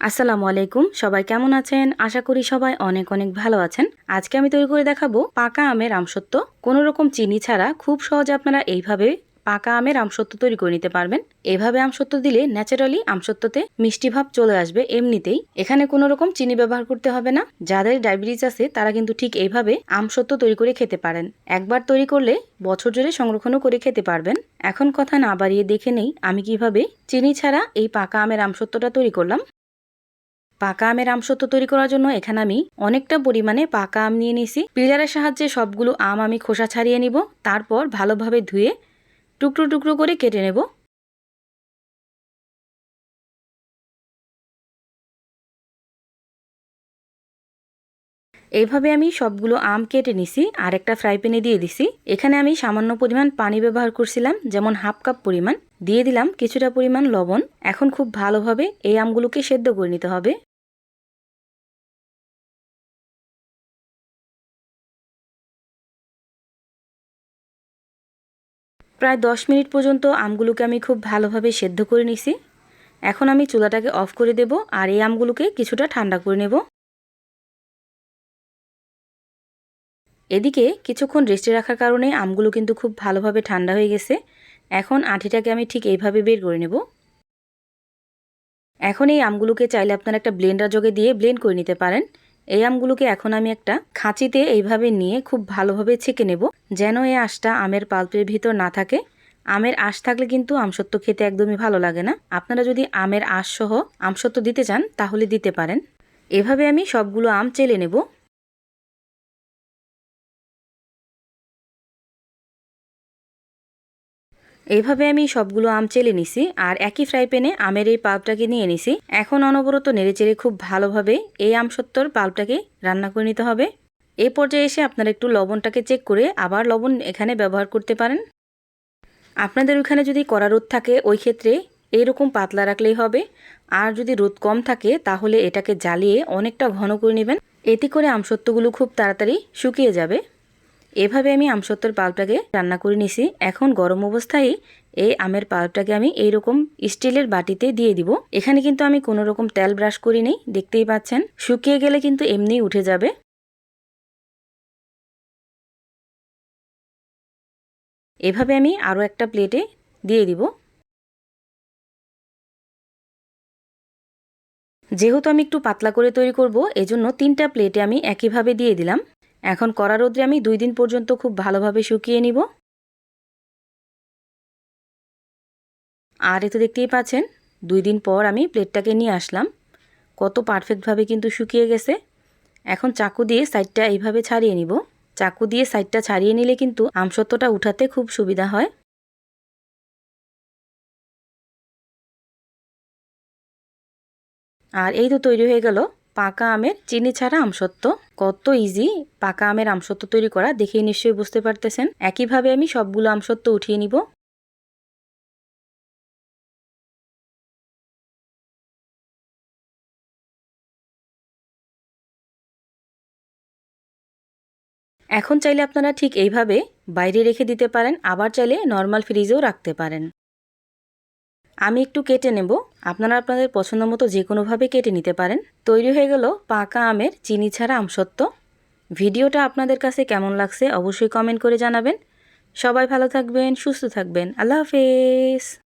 আসসালামু আলাইকুম, সবাই কেমন আছেন? আশা করি সবাই অনেক অনেক ভালো আছেন। আজকে আমি তৈরি করে দেখাবো পাকা আমের আমসত্ব কোনো রকম চিনি ছাড়া খুব সহজে আপনারা এইভাবে পাকা আমের আমসত্ব তৈরি করে নিতে পারবেন। এভাবে আমসত্ব দিলে ন্যাচারালি আমসত্বতে মিষ্টি ভাব চলে আসবে এমনিতেই। এখানে কোনো রকম চিনি ব্যবহার করতে হবে না। যাদের ডায়াবেটিস আছে, তারা কিন্তু ঠিক এইভাবে আমসত্ব তৈরি করে খেতে পারেন। একবার তৈরি করলে বছর জুড়ে সংরক্ষণও করে খেতে পারবেন। এখন কথা না বাড়িয়ে দেখে নেই আমি কীভাবে চিনি ছাড়া এই পাকা আমের আমসত্বটা তৈরি করলাম। পাকা আমের আমসত্ব তৈরি করার জন্য এখানে আমি অনেকটা পরিমাণে পাকা আম নিয়ে নিছি পিলারের সাহায্যে সবগুলো আম আমি খোসা ছাড়িয়ে নিব, তারপর ভালোভাবে ধুয়ে টুকরো টুকরো করে কেটে নেব। এইভাবে আমি সবগুলো আম কেটে নিছি, আর একটা ফ্রাই প্যানে দিয়ে দিছি। এখানে আমি সামান্য পরিমাণ পানি ব্যবহার করছিলাম, যেমন হাফ কাপ পরিমাণ। দিয়ে দিলাম কিছুটা পরিমাণ লবণ। এখন খুব ভালোভাবে এই আমগুলোকে সেদ্ধ করে নিতে হবে। প্রায় দশ মিনিট পর্যন্ত আমগুলোকে আমি খুব ভালোভাবে সেদ্ধ করে নিছি। এখন আমি চুলাটাকে অফ করে দেব আর এই আমগুলোকে কিছুটা ঠান্ডা করে নেব। এদিকে কিছুক্ষণ রেস্টে রাখার কারণে আমগুলো কিন্তু খুব ভালোভাবে ঠান্ডা হয়ে গেছে। এখন আঠিটাকে আমি ঠিক এইভাবে বের করে নেব। এখন এই আমগুলোকে চাইলে আপনারা একটা ব্লেন্ডার যোগে দিয়ে ব্লেন্ড করে নিতে পারেন। এই আমগুলোকে এখন আমি একটা খাঁচিতে এইভাবে নিয়ে খুব ভালোভাবে ছেঁকে নেব যেন এই আঁশটা আমের পাল্পের ভিতর না থাকে। আমের আঁশ থাকলে কিন্তু আমসত্ব খেতে একদমই ভালো লাগে না। আপনারা যদি আমের আঁশ সহ আমসত্ব দিতে চান, তাহলে দিতে পারেন। এভাবে আমি সবগুলো আম চেলে নেব। এইভাবে আমি সবগুলো আম চেলে নিছি আর একই ফ্রাই প্যানে আমের এই পাল্পটাকে নিয়ে নিছি। এখন অনবরত নেড়েচেড়ে খুব ভালোভাবে এই আমসত্তর পাল্পটাকে রান্না করে নিতে হবে। এই পর্যায়ে এসে আপনারা একটু লবণটাকে চেক করে আবার লবণ এখানে ব্যবহার করতে পারেন। আপনাদের ওইখানে যদি কড়া রোদ থাকে, ওই ক্ষেত্রে এইরকম পাতলা রাখলেই হবে। আর যদি রোদ কম থাকে, তাহলে এটাকে জ্বালিয়ে অনেকটা ঘন করে নেবেন। এতে করে আমসত্ত্বগুলো খুব তাড়াতাড়ি শুকিয়ে যাবে। এভাবে আমি আমসত্তর পাল্পটাকে রান্না করে নিছি। এখন গরম অবস্থায় এই আমের পাল্পটাকে আমি এইরকম স্টিলের বাটিতে দিয়ে দিব। এখানে কিন্তু আমি কোনো রকম তেল ব্রাশ করি নেই, দেখতেই পাচ্ছেন। শুকিয়ে গেলে কিন্তু এমনি উঠে যাবে। এভাবে আমি আরও একটা প্লেটে দিয়ে দিব। যেহেতু আমি একটু পাতলা করে তৈরি করব, এজন্য তিনটা প্লেটে আমি একইভাবে দিয়ে দিলাম। এখন কড়া রোদ্রে আমি দুই দিন পর্যন্ত খুব ভালোভাবে শুকিয়ে নিব। আর এ তো দেখতেই পাচ্ছেন, দুই দিন পর আমি প্লেটটাকে নিয়ে আসলাম। কত পারফেক্টভাবে কিন্তু শুকিয়ে গেছে। এখন চাকু দিয়ে সাইডটা এইভাবে ছাড়িয়ে নিব। চাকু দিয়ে সাইডটা ছাড়িয়ে নিলে কিন্তু আমসত্বটা উঠাতে খুব সুবিধা হয়। আর এই তো তৈরি হয়ে গেল। পাকা আমের চিনি ছাড়া আমসত্ব কত ইজি পাকা আমের আমসত্ব তৈরি করা দেখেই নিশ্চয়ই বুঝতে পারতেছেন। একইভাবে আমি সবগুলো আমসত্ব উঠিয়ে নিব। এখন চাইলে আপনারা ঠিক এইভাবে বাইরে রেখে দিতে পারেন, আবার চাইলে নর্মাল ফ্রিজেও রাখতে পারেন। আমি একটু কেটে নেব। আপনারা আপনাদের পছন্দ মতো যে কোনোভাবে কেটে নিতে পারেন। তৈরি হয়ে গেল পাকা আমের চিনি ছাড়া আমসত্ত্ব। ভিডিওটা আপনাদের কাছে কেমন লাগছে অবশ্যই কমেন্ট করে জানাবেন। সবাই ভালো থাকবেন, সুস্থ থাকবেন। আল্লাহ হাফেজ।